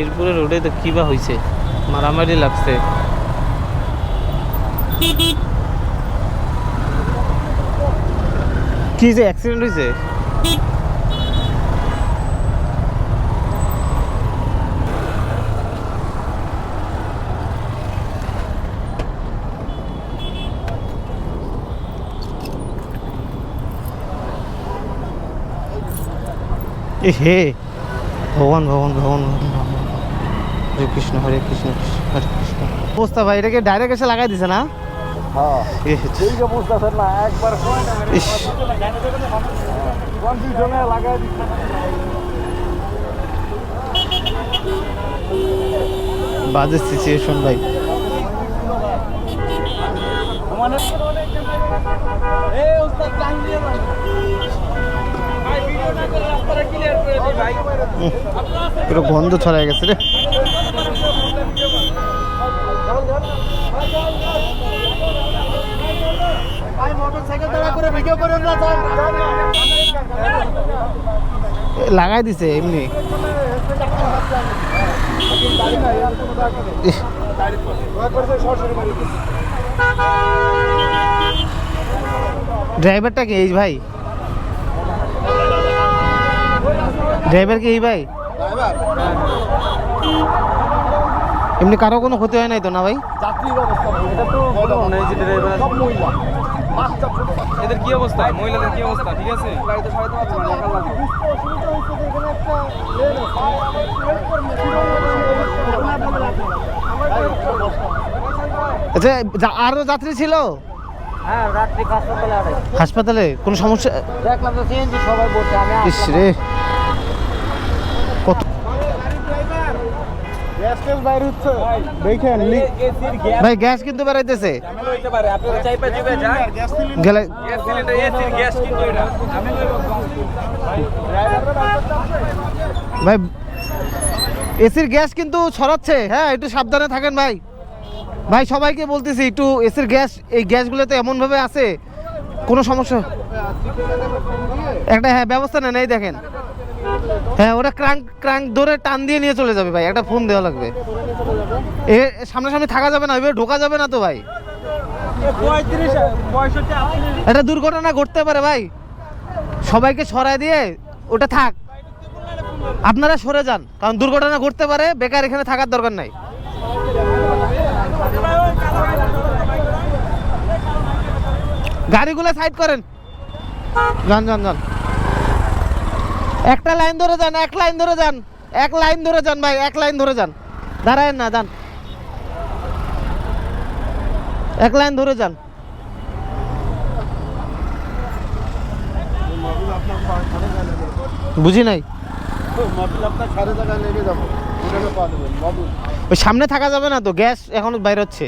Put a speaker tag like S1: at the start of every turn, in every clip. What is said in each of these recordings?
S1: মিরপুরের রোডে তো কী বা হয়েছে মারামারি লাগছে। কি যে অ্যাক্সিডেন্ট হয়েছে হে ভগবান ভগবান ভগবান, ভগবান। হরে কৃষ্ণ হরে কৃষ্ণ কৃষ্ণ হরে কৃষ্ণ। অবস্থা ভাই এটাকে ডাইরেক্ট এসে লাগাই দিছে না?
S2: হ্যাঁ।
S1: এ,
S2: এই না একবার সময় না
S1: ইস।
S2: কনফিউশনে লাগাই দিচ্ছে
S1: বাজে সিচুয়েশন ভাই।
S2: এই উস্তাদ টাইম দিয়ে ভাই ভাই ভিডিও না করে রাস্তাটা ক্লিয়ার করে দিই ভাই।
S1: উম, পুরো গন্ধ ছড়াই গেছে রে
S2: ভাই মোটরসাইকেল দাঁড়া করে ভিডিও করেন না স্যার
S1: এ, লাগাই দিছে এমনি। ড্রাইভারটা কি এই ভাই? ড্রাইভার কি এই ভাই? এমনি কারও কোনো ক্ষতি হয় নাই তো না ভাই?
S2: যাত্রীর অবস্থা এটা তো বলো না এই যে ড্রাইভার সব মহিলা। বাচ্চা ছোট। বাচ্চা
S3: এদের কি অবস্থা? মহিলাদের কি অবস্থা? ঠিক আছে।
S2: গাড়িতে সারাইতে পারছে না একা লাগে।
S1: আচ্ছা আরও যাত্রী ছিল?
S2: হ্যাঁ রাত্রি হাসপাতালে
S1: হাসপাতালে? কোনো সমস্যা?
S2: দেখলাম তো সিএনজি সবাই বসে আমি
S1: রে কত
S2: গ্যাস টেস বাইরে হচ্ছে দেখেন এসির গ্যাস
S1: ভাই গ্যাস কিন্তু বেড়াইতেছে
S3: ঝামেলা হইতে পারে আপনারা চাইপা চুপে যান
S1: গেলে
S3: গ্যাস সিলিন্ডার এসির গ্যাস কিন্তু
S1: ভাই এসির গ্যাস কিন্তু ছড়াচ্ছে। হ্যাঁ একটু সাবধানে থাকেন ভাই। ভাই সবাইকে বলতেছি একটু এসির গ্যাস এই গ্যাসগুলোতে এমনভাবে আছে কোনো সমস্যা একটা হ্যাঁ ব্যবস্থা নেন এই দেখেন। হ্যাঁ ওটা ক্রাঙ্ক ক্রাঙ্ক ধরে টান দিয়ে নিয়ে চলে যাবে ভাই, একটা ফোন দেওয়া লাগবে। এ, সামনাসামনি থাকা যাবে না, এভাবে ঢোকা যাবে না তো ভাই। একটা দুর্ঘটনা ঘটতে পারে ভাই। সবাইকে সরাই দিয়ে, ওটা থাক। আপনারা সরে যান, কারণ দুর্ঘটনা ঘটতে পারে, বেকার এখানে থাকার দরকার নাই। গাড়িগুলো সাইড করেন। যান যান যান। একটা লাইন ধরে যান, এক লাইন ধরে যান, এক লাইন ধরে যান ভাই, এক লাইন ধরে যান। দাঁড়ায় না, যান। এক লাইন ধরে যান। বুঝি নাই? ওই সামনে থাকা যাবে না তো, গ্যাস এখন বাইর হচ্ছে।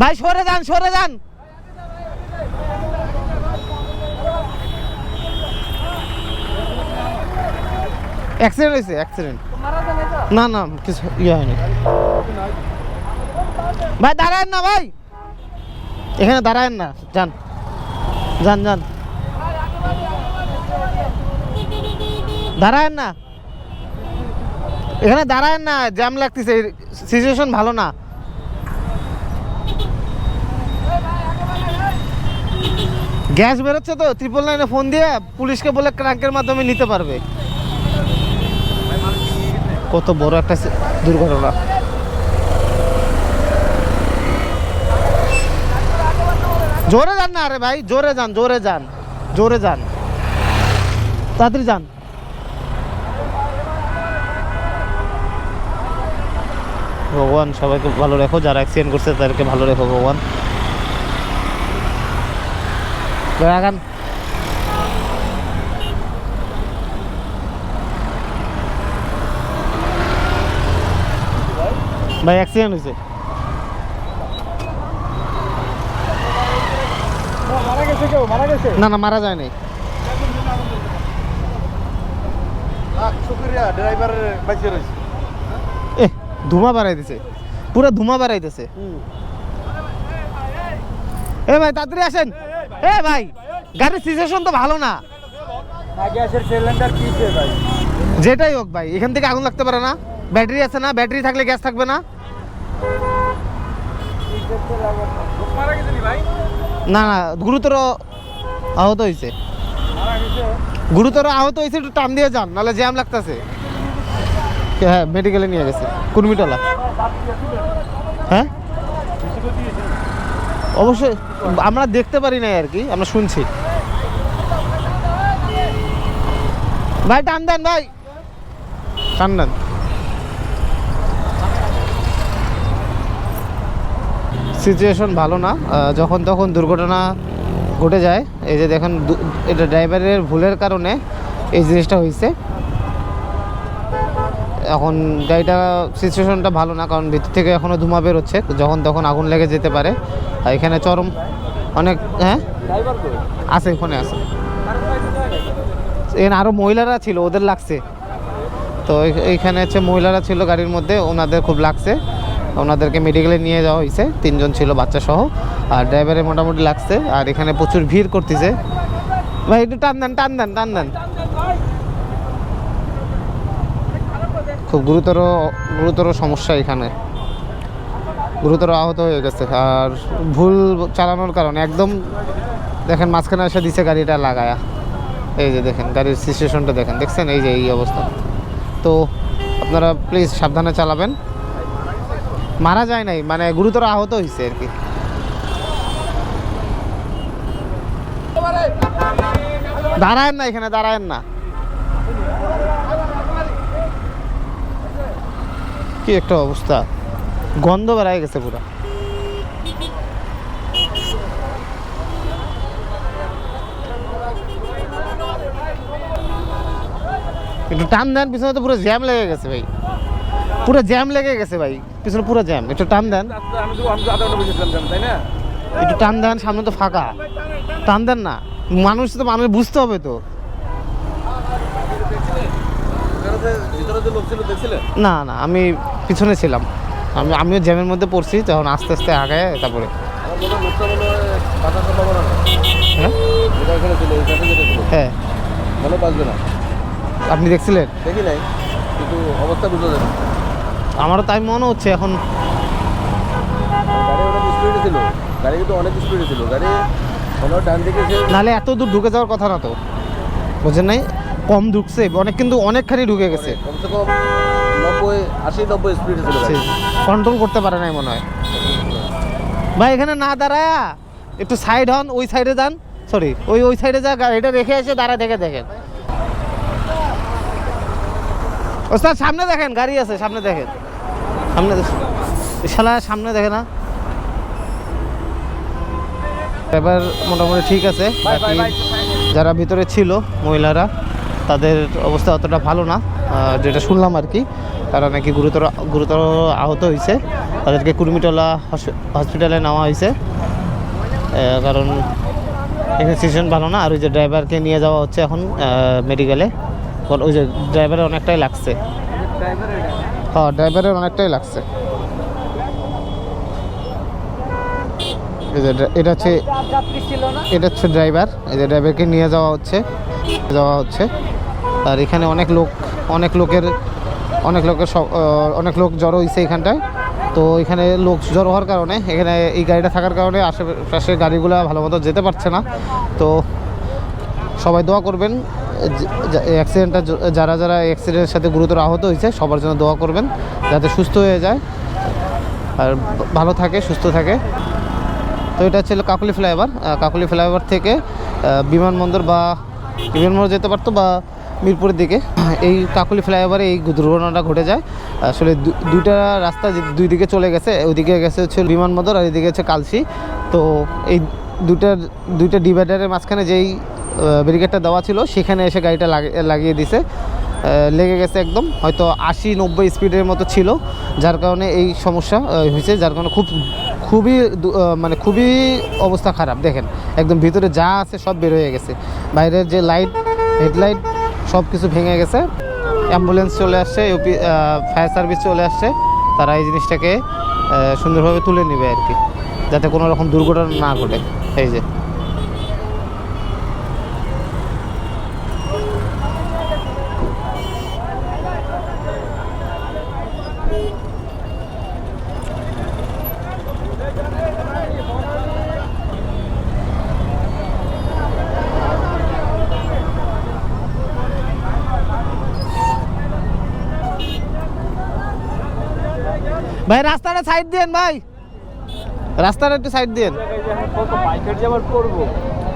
S1: ভাই, সরে যান সরে যান। অ্যাক্সিডেন্ট হয়েছে অ্যাক্সিডেন্ট না না, কিছু ইয়ে হয়নি। ভাই, দাঁড়ায়েন না ভাই। এখানে দাঁড়ায়েন না, যান। যান যান। দাঁড়ায়েন না। এখানে দাঁড়ায়েন না, জ্যাম লাগতেছে সিচুয়েশন ভালো না। গ্যাস বেরোচ্ছে তো ত্রিপল লাইনে ফোন দিয়ে পুলিশকে বলে ক্রাঙ্কের মাধ্যমে নিতে পারবে। কত বড় একটা দুর্ঘটনা। জোরে যান না আরে ভাই, জোরে যান জোরে যান জোরে যান। তাড়াতাড়ি যান। ভগবান, সবাইকে ভালো রেখো, যারা অ্যাক্সিডেন্ট করছে তাদেরকে ভালো রেখো, ভগবান। ভাই অ্যাক্সিডেন্ট হয়েছে না না মারা যায় নাই।
S2: শুক্রিয়া ড্রাইভার বাঁচিয়ে রয়েছে।
S1: এ ধুমা বাড়াই দিছে। পুরো ধুমা বাড়াইতেছে এ ভাই তাড়াতাড়ি আসেন। এ ভাই গাড়ির সিচুয়েশন তো ভালো না। যেটাই হোক ভাই এখান থেকে আগুন লাগতে পারে না। ব্যাটারি আছে না? ব্যাটারি থাকলে গ্যাস থাকবে না?
S3: নি,
S1: না, গুরুতর আহত হয়েছে। গুরুতর আহত হয়েছে, একটু টান দিয়ে যান, নাহলে জ্যাম লাগতেছে। হ্যাঁ মেডিকেলে নিয়ে গেছে, কুর্মিটলা। হ্যাঁ? অবশ্যই, আমরা দেখতে পারি না আর কি, আমরা শুনছি। ভাই, টান দেন, ভাই। টান দেন। সিচুয়েশন ভালো না যখন তখন দুর্ঘটনা ঘটে যায়, এই যে দেখেন এটা ড্রাইভারের ভুলের কারণে এই জিনিসটা হয়েছে। এখন গাড়িটা সিচুয়েশনটা ভালো না, কারণ ভিতর থেকে এখনও ধুমা বেরোচ্ছে যখন তখন আগুন লেগে যেতে পারে। আর এখানে চরম অনেক হ্যাঁ? আছে ওখানে আছে। এখানে আরও মহিলারা ছিল, ওদের লাগছে। তো এই- এইখানে হচ্ছে মহিলারা ছিল গাড়ির মধ্যে, ওনাদের খুব লাগছে। ওনাদেরকে মেডিকেলে নিয়ে যাওয়া হয়েছে তিনজন ছিল বাচ্চা সহ আর ড্রাইভারের মোটামুটি লাগছে। আর এখানে প্রচুর ভিড় করতেছে। ভাই, একটু টান দেন টান দেন টান দেন। খুব গুরুতর গুরুতর সমস্যা এখানে। গুরুতর আহত হয়ে গেছে। আর ভুল চালানোর কারণে একদম, দেখেন মাঝখানে এসে দিছে গাড়িটা লাগায়া। এই যে দেখেন, গাড়ির সিচুয়েশনটা দেখেন। দেখছেন এই যে এই অবস্থা। তো আপনারা প্লিজ সাবধানে চালাবেন। মারা যায় নাই মানে গুরুতর আহত হয়েছে আর কি। দাঁড়ায়েন না এখানে, দাঁড়ায়েন না। কি একটা অবস্থা। গন্ধ বেড়ায় গেছে পুরো। একটু টান দেন, পিছনে তো পুরো জ্যাম লেগে গেছে ভাই। পুরো জ্যাম লেগে গেছে ভাই। পিছনে পুরো জ্যাম। একটু টান দেন। একটু টান দেন, সামনে তো ফাঁকা। টান দেন না। মানুষ তো মানুষ বুঝতে হবে তো। না না, আমি পিছনে ছিলাম। আমি, আমিও জ্যামের মধ্যে পড়ছি, তখন আস্তে আস্তে আগে তারপরে।
S3: হয়? হয়।
S1: আপনি দেখছিলেন?
S3: দেখি নাই, কিন্তু অবস্থা বুঝা যায় না।
S1: আমারও তাই মনে হচ্ছে এখন।
S3: গাড়ি অনেক স্পিডে ছিল। গাড়ি কিন্তু অনেক স্পিডে ছিল। গাড়ি ডান দিকে
S1: নাহলে এত দূর ঢুকে যাওয়ার কথা না তো। বুঝছেন নাই? কম ঢুকছে অনেক কিন্তু অনেকখানি ঢুকে গেছে।
S3: কমসে কম নব্বই আশি নব্বই স্পিডে ছিল
S1: কন্ট্রোল করতে পারে নাই মনে হয়। ভাই এখানে না দাঁড়ায়া একটু সাইড হন ওই সাইডে যান। সরি ওই ওই সাইডে যা গাড়িটা রেখে এসে দাঁড়া দেখে দেখেন। ওস্তাদ সামনে দেখেন গাড়ি আছে সামনে দেখেন। সামনে শালা সামনে দেখে না। এবার মোটামুটি ঠিক আছে বাকি যারা ভিতরে ছিল মহিলারা তাদের অবস্থা অতটা ভালো না যেটা শুনলাম আর কি। তারা নাকি গুরুতর গুরুতর আহত হয়েছে তাদেরকে কুর্মিটলা হস- হসপিটালে নেওয়া হয়েছে কারণ এখানে সিচুয়েশন ভালো না আর ওই যে ড্রাইভারকে নিয়ে যাওয়া হচ্ছে এখন মেডিকেলে। ওই যে ড্রাইভারের অনেকটাই লাগছে। হ্যাঁ ড্রাইভারের অনেকটাই লাগছে। এটা হচ্ছে এটা হচ্ছে ড্রাইভার এই যে ড্রাইভারকে নিয়ে যাওয়া হচ্ছে। যাওয়া হচ্ছে। আর এখানে অনেক লোক, অনেক লোকের অনেক লোকের অনেক লোক জড়ো হয়েছে এখানটায়। তো এখানে লোক জড়ো হওয়ার কারণে, এখানে এই গাড়িটা থাকার কারণে আশেপাশে গাড়িগুলো ভালো মতো যেতে পারছে না। তো সবাই দোয়া করবেন। অ্যাক্সিডেন্টটা যারা যারা অ্যাক্সিডেন্টের সাথে গুরুতর আহত হয়েছে, সবার জন্য দোয়া করবেন যাতে সুস্থ হয়ে যায়। আর ভালো থাকে, সুস্থ থাকে। তো এটা ছিল কাকুলি ফ্লাইওভার। কাকুলি ফ্লাইওভার থেকে বিমানবন্দর বা বিমানবন্দর যেতে পারতো বা মিরপুরের দিকে। এই কাকুলি ফ্লাইওভারে এই দুর্ঘটনাটা ঘটে যায়। আসলে দুইটা রাস্তা দুই দিকে চলে গেছে। ওইদিকে গেছে হচ্ছে বিমানবন্দর আর এদিকে হচ্ছে কালসি। তো এই দুইটার দুইটা ডিভাইডারের মাঝখানে যেই ব্যারিকেডটা দেওয়া ছিল, সেখানে এসে গাড়িটা লাগিয়ে দিছে। লেগে গেছে একদম, হয়তো আশি নব্বই স্পিডের মতো ছিল, যার কারণে এই সমস্যা হয়েছে, যার কারণে খুব, খুবই মানে খুবই অবস্থা খারাপ, দেখেন। একদম ভিতরে যা আছে সব বের হয়ে গেছে। বাইরের যে লাইট, হেডলাইট সব কিছু ভেঙে গেছে। অ্যাম্বুলেন্স চলে আসছে, ইউপি ফায়ার সার্ভিস চলে আসছে। তারা এই জিনিসটাকে সুন্দরভাবে তুলে নেবে আর কি, যাতে কোনো রকম দুর্ঘটনা না ঘটে। এই যে। ভাই রাস্তাটা সাইড দেন ভাই। রাস্তাটা একটু সাইড দেন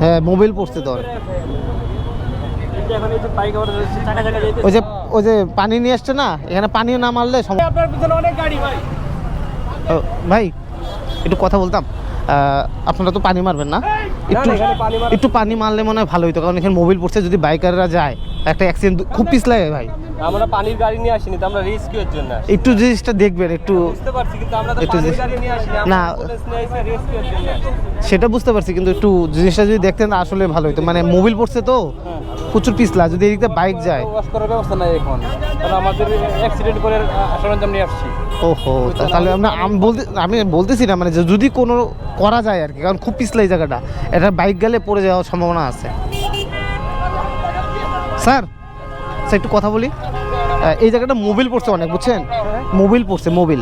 S1: হ্যাঁ মোবিল পড়ছে তোর। ওই যে ওই যে পানি নিয়ে আসছে না এখানে পানিও না মারলে
S2: ভাই
S1: একটু কথা বলতাম। আপনারা তো পানি মারবেন না? একটু
S2: পানি
S1: একটু পানি মারলে মনে হয় ভালো হতো কারণ এখানে মোবিল পড়ছে যদি বাইকাররা যায়। একটা অ্যাক্সিডেন্ট খুব পিছলায় ভাই।
S2: আমরা পানির গাড়ি নিয়ে আসিনি তো আমরা রেস্কিউর জন্য আসি।
S1: একটু জিনিসটা দেখবেন একটু
S2: বুঝতে পারছি কিন্তু আমরা তো
S1: একটু
S2: পানির গাড়ি নিয়ে আসিনি
S1: না।
S2: রেস্কিউর জন্য
S1: সেটা বুঝতে পারছি কিন্তু একটু জিনিসটা যদি দেখতেন আসলে ভালো হতো মানে মোবিল পড়ছে তো প্রচুর পিছলা যদি এদিকে বাইক যায়।
S2: ওয়াশ করার ব্যবস্থা নাই এখন। কারণ আমাদের অ্যাক্সিডেন্ট করে সরঞ্জাম নিয়ে আসছি।
S1: ওহো তা- তাহলে আমরা আমি বলতে আমি বলতেছি না মানে যদি কোনো করা যায় আর কি কারণ খুব পিছলা এই জায়গাটা। এটা বাইক গেলে পড়ে যাওয়ার সম্ভাবনা আছে। স্যার স্যার, একটু কথা বলি। এই জায়গাটা মোবিল পড়ছে অনেক, বুঝছেন? মোবিল পড়ছে, মোবিল।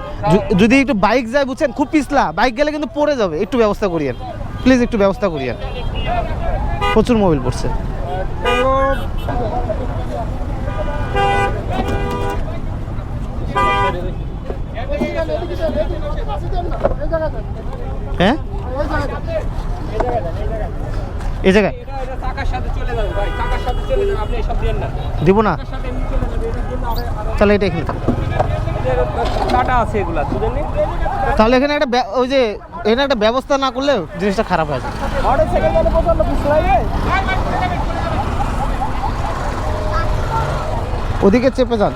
S1: যদি একটু বাইক যায়, বুঝছেন? খুব পিছলা, বাইক গেলে কিন্তু পড়ে যাবে। একটু ব্যবস্থা করিয়েন। প্লিজ একটু ব্যবস্থা করিয়েন। প্রচুর মোবিল পড়ছে। হ্যাঁ? এই জায়গায়
S2: এটা এটা চাকার সাথে চলে যাবে ভাই চাকার সাথে চলে যাবে আপনি এসব দিয়েন না
S1: দিব না
S2: চাকার সাথে এমনি চলে যাবে এটার জন্য আবার- না?
S1: তাহলে এটা এখানে
S2: কাটা আছে এগুলা
S1: তাহলে এখানে একটা ওই যে এখানে একটা ব্যবস্থা না করলে জিনিসটা খারাপ হয়ে যায় ওদিকে চেপে যান।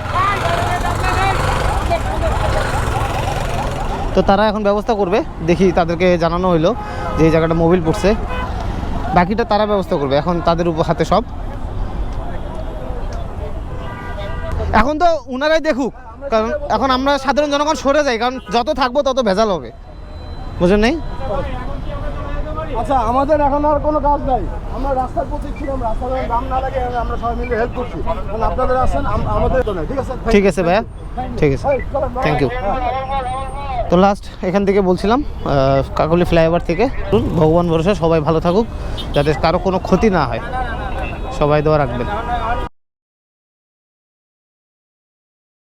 S1: তো তারা এখন ব্যবস্থা করবে। দেখি তাদেরকে জানানো হইল যে এই জায়গাটা মোবিল পড়ছে। বাকিটা তারা ব্যবস্থা করবে। এখন তাদের উপর হাতে সব। এখন তো উনারাই দেখুক কারণ এখন আমরা সাধারণ জনগণ সরে যাই কারণ যত থাকব তত ভেজাল হবে। বুঝেন নেই?
S3: আচ্ছা আমাদের এখন আর কোনো কাজ নাই। আমরা রাস্তার প্রতীক ছিলাম রাস্তার দাম না লাগে আমরা সবাই মিলে হেল্প করছি। কারণ আপনাদের আম- আমাদের তো ঠিক আছে?
S1: ঠিক আছে ভাইয়া ঠিক আছে. থ্যাংক ইউ তো লাস্ট এখান থেকে বলছিলাম কাকলি ফ্লাইওভার থেকে। ভগবান ভরসা সবাই ভালো থাকুক যাতে কারও কোনো ক্ষতি না হয়। সবাই দোয়া রাখবেন।